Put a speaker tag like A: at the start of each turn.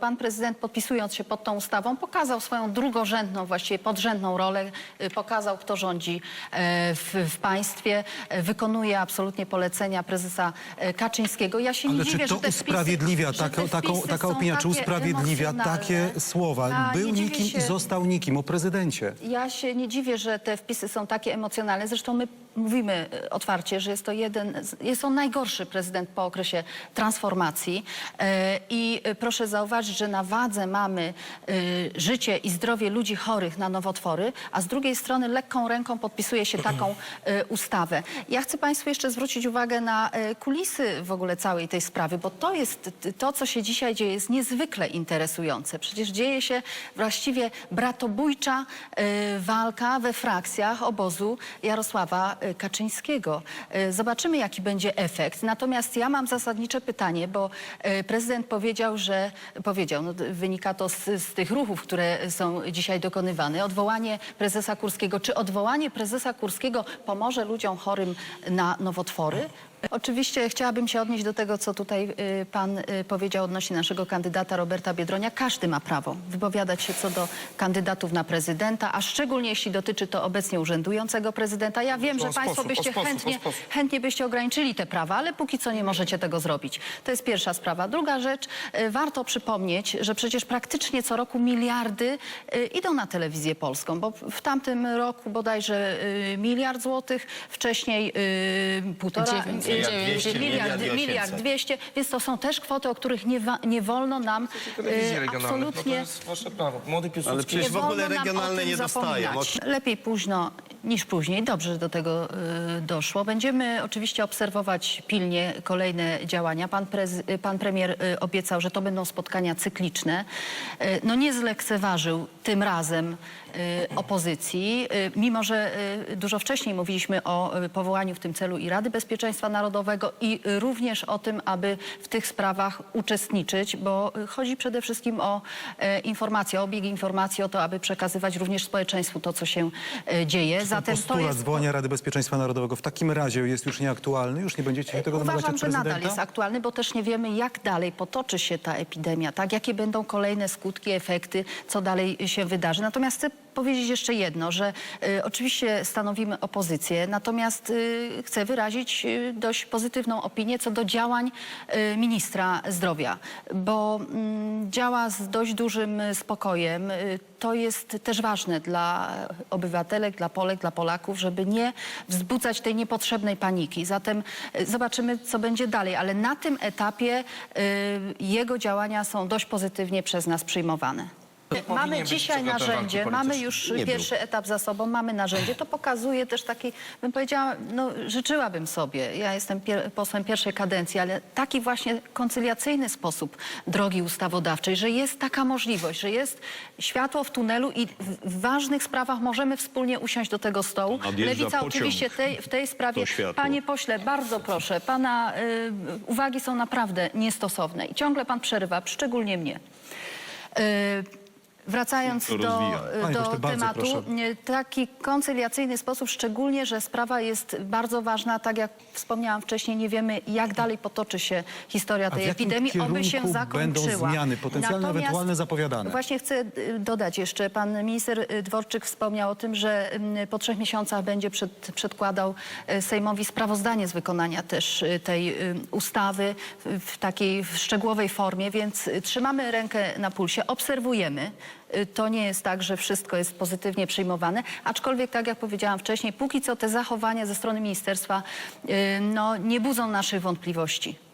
A: Pan prezydent podpisując się pod tą ustawą pokazał swoją drugorzędną, właściwie podrzędną rolę, y, pokazał kto rządzi e, w, w państwie, e, wykonuje absolutnie polecenia prezesa e, Kaczyńskiego. Ja się nie
B: Ale
A: dziwię,
B: czy to
A: że te wpisy,
B: usprawiedliwia,
A: że
B: taka,
A: te
B: taką,
A: wpisy
B: taka opinia, czy usprawiedliwia takie słowa? Był
A: nie dziwię
B: nikim
A: się-
B: i został nikim, o prezydencie.
A: Ja się nie dziwię, że te wpisy są takie emocjonalne. Zresztą my mówimy e, otwarcie, że jest to jeden, jest on najgorszy prezydent po okresie transformacji. E, I e, proszę zauważyć, że na wadze mamy życie i zdrowie ludzi chorych na nowotwory, a z drugiej strony lekką ręką podpisuje się taką ustawę. Ja chcę Państwu jeszcze zwrócić uwagę na kulisy w ogóle całej tej sprawy, bo to jest to, co się dzisiaj dzieje, jest niezwykle interesujące. Przecież dzieje się właściwie bratobójcza walka we frakcjach obozu Jarosława Kaczyńskiego. E, Zobaczymy, jaki będzie efekt. Natomiast ja mam zasadnicze pytanie, bo e, prezydent powiedział, że powiedział, no, wynika to z, z tych ruchów, które są dzisiaj dokonywane, odwołanie prezesa Kurskiego. Czy odwołanie prezesa Kurskiego pomoże ludziom chorym na nowotwory? Oczywiście chciałabym się odnieść do tego, co tutaj y, pan y, powiedział odnośnie naszego kandydata Roberta Biedronia. Każdy ma prawo wypowiadać się co do kandydatów na prezydenta, a szczególnie jeśli dotyczy to obecnie urzędującego prezydenta. Ja wiem, że państwo byście chętnie, chętnie byście ograniczyli te prawa, ale póki co nie możecie tego zrobić. To jest pierwsza sprawa. Druga rzecz, y, warto przypomnieć, że przecież praktycznie co roku miliardy idą na telewizję polską, bo w tamtym roku bodajże miliard złotych, wcześniej półtora...
C: Miliard
A: dziewięć,
C: dwieście,
A: miliard,
C: miliard i
A: miliard
C: osiemset.
A: dwieście, więc to są też kwoty, o których nie, wa- nie wolno nam
D: regionalnych, no to
A: absolutnie...
D: jest wasze prawo. Młody Piłsudski.
C: Ale przecież w ogóle
A: wolno nam o
C: regionalne
A: tym
C: nie dostają.
A: zapominać. Lepiej późno niż później. Dobrze, że do tego y, doszło. Będziemy oczywiście obserwować pilnie kolejne działania. Pan, prez, pan premier y, obiecał, że to będą spotkania cykliczne. Y, no nie zlekceważył tym razem opozycji, mimo że dużo wcześniej mówiliśmy o powołaniu w tym celu i Rady Bezpieczeństwa Narodowego i również o tym, aby w tych sprawach uczestniczyć, bo chodzi przede wszystkim o e, informacje, o obieg informacji, o to, aby przekazywać również społeczeństwu to, co się e, dzieje. Zatem to
B: Postulat
A: jest...
B: zwołania Rady Bezpieczeństwa Narodowego w takim razie jest już nieaktualny? Już nie będziecie się tego domagać
A: Uważam, że nadal jest aktualny, bo też nie wiemy, jak dalej potoczy się ta epidemia, tak? Jakie będą kolejne skutki, efekty, co dalej się wydarzy. Natomiast chcę powiedzieć jeszcze jedno, że y, oczywiście stanowimy opozycję, natomiast y, chcę wyrazić y, dość pozytywną opinię co do działań y, ministra zdrowia, bo mm, działa z dość dużym y, spokojem. Y, to jest też ważne dla obywatelek, dla Polek, dla Polaków, żeby nie wzbudzać tej niepotrzebnej paniki. Zatem y, zobaczymy, co będzie dalej, ale na tym etapie y, jego działania są dość pozytywnie przez nas przyjmowane. Mamy dzisiaj narzędzie, mamy już
C: Nie
A: pierwszy etap za sobą, mamy narzędzie. To pokazuje też taki, bym powiedziała, no życzyłabym sobie, ja jestem pier posłem pierwszej kadencji, ale taki właśnie koncyliacyjny sposób drogi ustawodawczej, że jest taka możliwość, że jest światło w tunelu i w, w ważnych sprawach możemy wspólnie usiąść do tego stołu.
E: Nadjeżdża
A: Lewica
E: pociąg.
A: oczywiście tej, w tej sprawie,
E: To światło.
A: panie pośle, bardzo proszę, pana y, uwagi są naprawdę niestosowne i ciągle pan przerywa, szczególnie mnie. Y, Wracając do.
B: Panie
A: do
B: pośle, bardzo
A: tematu,
B: proszę.
A: taki koncyliacyjny sposób, szczególnie, że sprawa jest bardzo ważna, tak jak wspomniałam wcześniej, nie wiemy jak dalej potoczy się historia
B: A w
A: tej
B: jakim
A: epidemii, oby się zakończyła.
B: będą zmiany, potencjalne, ewentualne zapowiadane?
A: Właśnie chcę y, dodać jeszcze, pan minister y, Dworczyk wspomniał o tym, że y, po trzech miesiącach będzie przed, przedkładał Sejmowi sprawozdanie z wykonania też tej ustawy w- takiej w szczegółowej formie, więc trzymamy rękę na pulsie, obserwujemy. Y, To nie jest tak, że wszystko jest pozytywnie przyjmowane, aczkolwiek, tak jak powiedziałam wcześniej, póki co te zachowania ze strony ministerstwa y, no, nie budzą naszych wątpliwości.